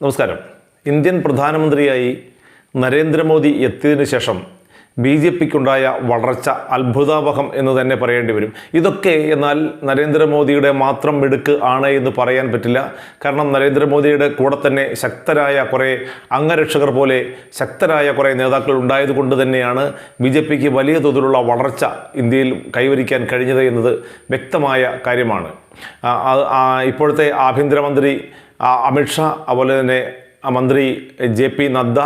നമസ്കാരം. ഇന്ത്യൻ പ്രധാനമന്ത്രിയായി നരേന്ദ്രമോദി എത്തിയതിനു ശേഷം ബി ജെ പിക്കുണ്ടായ വളർച്ച അത്ഭുതാവഹം എന്ന് തന്നെ പറയേണ്ടി വരും. ഇതൊക്കെ എന്നാൽ നരേന്ദ്രമോദിയുടെ മാത്രം മിടുക്ക് ആണ് എന്ന് പറയാൻ പറ്റില്ല. കാരണം നരേന്ദ്രമോദിയുടെ കൂടെ തന്നെ ശക്തരായ കുറേ അംഗരക്ഷകർ പോലെ ശക്തരായ കുറേ നേതാക്കൾ ഉണ്ടായതുകൊണ്ട് തന്നെയാണ് ബി ജെ പിക്ക് വലിയ തോതിലുള്ള വളർച്ച ഇന്ത്യയിൽ കൈവരിക്കാൻ കഴിഞ്ഞത് എന്നത് വ്യക്തമായ കാര്യമാണ്. ഇപ്പോഴത്തെ ആഭ്യന്തരമന്ത്രി അമിത്ഷാ അതുപോലെ തന്നെ മന്ത്രി ജെ പി നദ്ദ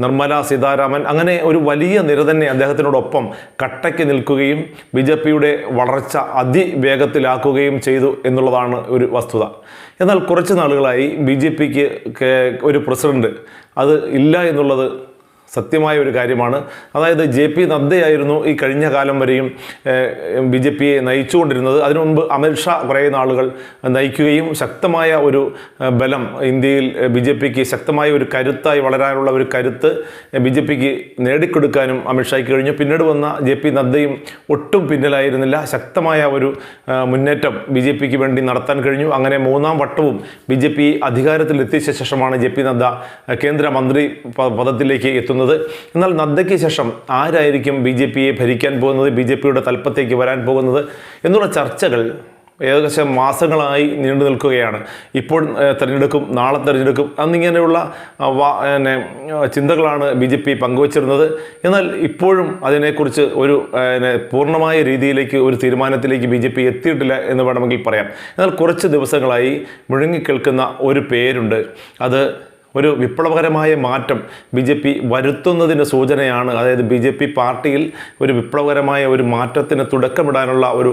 നിർമ്മല സീതാരാമൻ അങ്ങനെ ഒരു വലിയ നിര തന്നെ അദ്ദേഹത്തിനോടൊപ്പം കട്ടയ്ക്ക് നിൽക്കുകയും ബി ജെ പിയുടെ വളർച്ച അതിവേഗത്തിലാക്കുകയും ചെയ്തു എന്നുള്ളതാണ് ഒരു വസ്തുത. എന്നാൽ കുറച്ച് നാളുകളായി ബി ജെ പിക്ക് ഒരു പ്രസിഡന്റ് അത് ഇല്ല എന്നുള്ളത് സത്യമായ ഒരു കാര്യമാണ്. അതായത് ജെ പി നദ്ദയായിരുന്നു ഈ കഴിഞ്ഞ കാലം വരെയും ബി ജെ പിയെ നയിച്ചുകൊണ്ടിരുന്നത്. അതിനു മുൻപ് അമിത്ഷാ കുറേ നാളുകൾ നയിക്കുകയും ശക്തമായ ഒരു ബലം ഇന്ത്യയിൽ ബി ജെ പിക്ക് ശക്തമായ ഒരു കരുത്തായി വളരാനുള്ള ഒരു കരുത്ത് ബി ജെ പിക്ക് നേടിക്കൊടുക്കാനും അമിത്ഷായ്ക്ക് കഴിഞ്ഞു. പിന്നീട് വന്ന ജെ പി നദ്ദയും ഒട്ടും പിന്നിലായിരുന്നില്ല. ശക്തമായ ഒരു മുന്നേറ്റം ബി ജെ പിക്ക് വേണ്ടി നടത്താൻ കഴിഞ്ഞു. അങ്ങനെ മൂന്നാം വട്ടവും ബി ജെ പി അധികാരത്തിലെത്തിച്ച ശേഷമാണ് ജെ പി നദ്ദ കേന്ദ്രമന്ത്രി പദത്തിലേക്ക് എത്തുന്നത്. എന്നാൽ നദ്ദയ്ക്ക് ശേഷം ആരായിരിക്കും ബി ജെ പിയെ ഭരിക്കാൻ പോകുന്നത് ബി ജെ പിയുടെ തലപ്പത്തേക്ക് വരാൻ പോകുന്നത് എന്നുള്ള ചർച്ചകൾ ഏകദേശം മാസങ്ങളായി നീണ്ടു നിൽക്കുകയാണ്. ഇപ്പോൾ തിരഞ്ഞെടുക്കും നാളെ തിരഞ്ഞെടുക്കും എന്നിങ്ങനെയുള്ള പിന്നെ, ചിന്തകളാണ് ബി ജെ പി പങ്കുവച്ചിരുന്നത്. എന്നാൽ ഇപ്പോഴും അതിനെക്കുറിച്ച് ഒരു പൂർണമായ രീതിയിലേക്ക് ഒരു തീരുമാനത്തിലേക്ക് ബി ജെ പി എത്തിയിട്ടില്ല എന്ന് വേണമെങ്കിൽ പറയാം. എന്നാൽ കുറച്ച് ദിവസങ്ങളായി മുഴങ്ങിക്കേൾക്കുന്ന ഒരു പേരുണ്ട്. അത് ഒരു വിപ്ലവകരമായ മാറ്റം ബി ജെ പി വരുത്തുന്നതിന് സൂചനയാണ്. അതായത് ബി ജെ പി പാർട്ടിയിൽ ഒരു വിപ്ലവകരമായ ഒരു മാറ്റത്തിന് തുടക്കമിടാനുള്ള ഒരു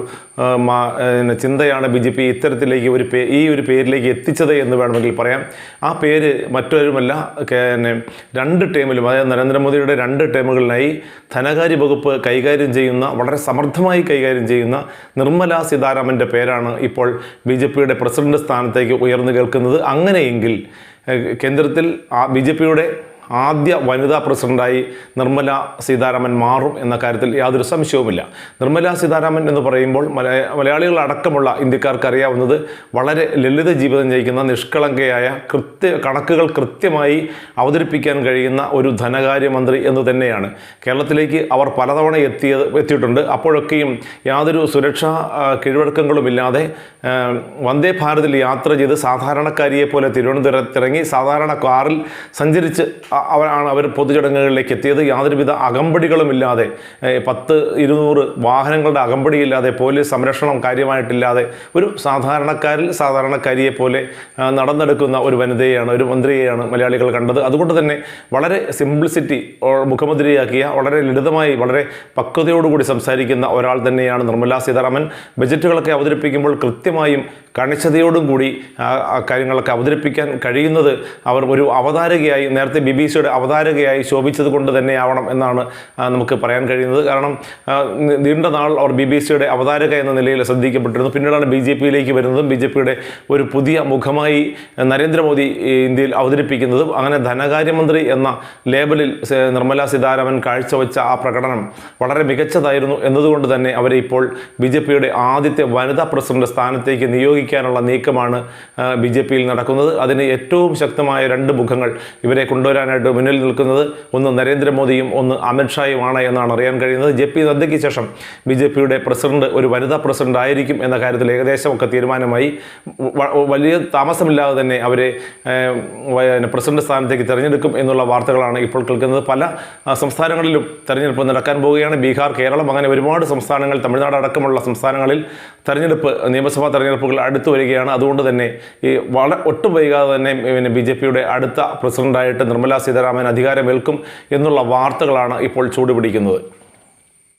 ചിന്തയാണ് ബി ജെ പി ഇത്തരത്തിലേക്ക് ഒരു പേ ഈ ഒരു പേരിലേക്ക് എത്തിച്ചത് എന്ന് വേണമെങ്കിൽ പറയാം. ആ പേര് മറ്റൊരുമല്ല പിന്നെ രണ്ട് ടേമിലും അതായത് നരേന്ദ്രമോദിയുടെ രണ്ട് ടേമുകളിലായി ധനകാര്യ വകുപ്പ് കൈകാര്യം ചെയ്യുന്ന വളരെ സമർത്ഥമായി കൈകാര്യം ചെയ്യുന്ന നിർമ്മല സീതാരാമന്റെ പേരാണ് ഇപ്പോൾ ബി ജെ പിയുടെ പ്രസിഡന്റ് സ്ഥാനത്തേക്ക് ഉയർന്നു കേൾക്കുന്നത്. അങ്ങനെയെങ്കിൽ കേന്ദ്രത്തിൽ ബി ജെ പിയുടെ ആദ്യ വനിതാ പ്രസിഡന്റായി നിർമ്മല സീതാരാമൻ മാറും എന്ന കാര്യത്തിൽ യാതൊരു സംശയവുമില്ല. നിർമ്മല സീതാരാമൻ എന്ന് പറയുമ്പോൾ മലയ മലയാളികളടക്കമുള്ള ഇന്ത്യക്കാർക്ക് അറിയാവുന്നത് വളരെ ലളിത ജീവിതം നയിക്കുന്ന നിഷ്കളങ്കയായ കൃത്യ കണക്കുകൾ കൃത്യമായി അവതരിപ്പിക്കാൻ കഴിയുന്ന ഒരു ധനകാര്യമന്ത്രി എന്ന് തന്നെയാണ്. കേരളത്തിലേക്ക് അവർ പലതവണ എത്തിയത് എത്തിയിട്ടുണ്ട്. അപ്പോഴൊക്കെയും യാതൊരു സുരക്ഷാ കീഴ്വഴക്കങ്ങളുമില്ലാതെ വന്ദേ ഭാരതിൽ യാത്ര ചെയ്ത് സാധാരണക്കാരിയെ പോലെ തിരുവനന്തപുരത്തിറങ്ങി സാധാരണ കാറിൽ സഞ്ചരിച്ച് അവരാണ് അവർ പൊതുചടങ്ങുകളിലേക്ക് എത്തിയത്. യാതൊരുവിധ അകമ്പടികളുമില്ലാതെ പത്ത് ഇരുന്നൂറ് വാഹനങ്ങളുടെ അകമ്പടിയില്ലാതെ പോലീസ് സംരക്ഷണം കാര്യമായിട്ടില്ലാതെ ഒരു സാധാരണക്കാരിൽ സാധാരണക്കാരിയെ പോലെ നടന്നെടുക്കുന്ന ഒരു വനിതയെയാണ് ഒരു മന്ത്രിയെയാണ് മലയാളികൾ കണ്ടത്. അതുകൊണ്ട് തന്നെ വളരെ സിംപ്ലിസിറ്റി മുഖമുദ്രയാക്കിയ വളരെ ലളിതമായി വളരെ പക്വതയോടുകൂടി സംസാരിക്കുന്ന ഒരാൾ തന്നെയാണ് നിർമ്മലാ സീതാരാമൻ. ബജറ്റുകളൊക്കെ അവതരിപ്പിക്കുമ്പോൾ കൃത്യമായും കണിച്ചതയോടും കൂടി കാര്യങ്ങളൊക്കെ അവതരിപ്പിക്കാൻ കഴിയുന്നത് അവർ ഒരു അവതാരകയായി നേരത്തെ ബി ബി സിയുടെ അവതാരകയായി ശോഭിച്ചത് കൊണ്ട് തന്നെ ആവണം എന്നാണ് നമുക്ക് പറയാൻ കഴിയുന്നത്. കാരണം നീണ്ട നാൾ അവർ ബി ബി സിയുടെ അവതാരക എന്ന നിലയിൽ ശ്രദ്ധിക്കപ്പെട്ടിരുന്നു. പിന്നീടാണ് ബി ജെ പിയിലേക്ക് വരുന്നതും ബി ജെ പിയുടെ ഒരു പുതിയ മുഖമായി നരേന്ദ്രമോദി ഇന്ത്യയിൽ അവതരിപ്പിക്കുന്നതും. അങ്ങനെ ധനകാര്യമന്ത്രി എന്ന ലേബലിൽ നിർമ്മലാ സീതാരാമൻ കാഴ്ചവെച്ച ആ പ്രകടനം വളരെ മികച്ചതായിരുന്നു എന്നതുകൊണ്ട് തന്നെ അവരെ ഇപ്പോൾ ബി ജെ പിയുടെ ആദ്യത്തെ വനിതാ പ്രസിഡന്റ് സ്ഥാനത്തേക്ക് നിയോഗിക്കാനുള്ള നീക്കമാണ് ബി ജെ പിയിൽ നടക്കുന്നത്. അതിന് ഏറ്റവും ശക്തമായ രണ്ട് മുഖങ്ങൾ ഇവരെ കൊണ്ടുവരാനായിട്ട് മുന്നിൽ നിൽക്കുന്നത് ഒന്ന് നരേന്ദ്രമോദിയും ഒന്ന് അമിത്ഷായുമാണ് എന്നാണ് അറിയാൻ കഴിയുന്നത്. ജെ പി നദ്ദയ്ക്ക് ശേഷം ബി ജെ പിയുടെ പ്രസിഡന്റ് ഒരു വനിതാ പ്രസിഡന്റ് ആയിരിക്കും എന്ന കാര്യത്തിൽ ഏകദേശമൊക്കെ തീരുമാനമായി. വലിയ താമസമില്ലാതെ തന്നെ അവരെ പ്രസിഡന്റ് സ്ഥാനത്തേക്ക് തിരഞ്ഞെടുക്കും എന്നുള്ള വാർത്തകളാണ് ഇപ്പോൾ കേൾക്കുന്നത്. പല സംസ്ഥാനങ്ങളിലും തെരഞ്ഞെടുപ്പ് നടക്കാൻ പോവുകയാണ്. ബീഹാർ കേരളം അങ്ങനെ ഒരുപാട് സംസ്ഥാനങ്ങൾ തമിഴ്നാട് അടക്കമുള്ള സംസ്ഥാനങ്ങളിൽ തെരഞ്ഞെടുപ്പ് നിയമസഭാ തെരഞ്ഞെടുപ്പുകൾ അടുത്തു വരികയാണ്. അതുകൊണ്ട് തന്നെ ഈ വളരെ ഒട്ടും വൈകാതെ തന്നെ പിന്നെ ബി ജെ പിയുടെ അടുത്ത പ്രസിഡന്റായിട്ട് സീതാരാമൻ അധികാരമേൽക്കും എന്നുള്ള വാർത്തകളാണ് ഇപ്പോൾ ചൂടുപിടിക്കുന്നത്.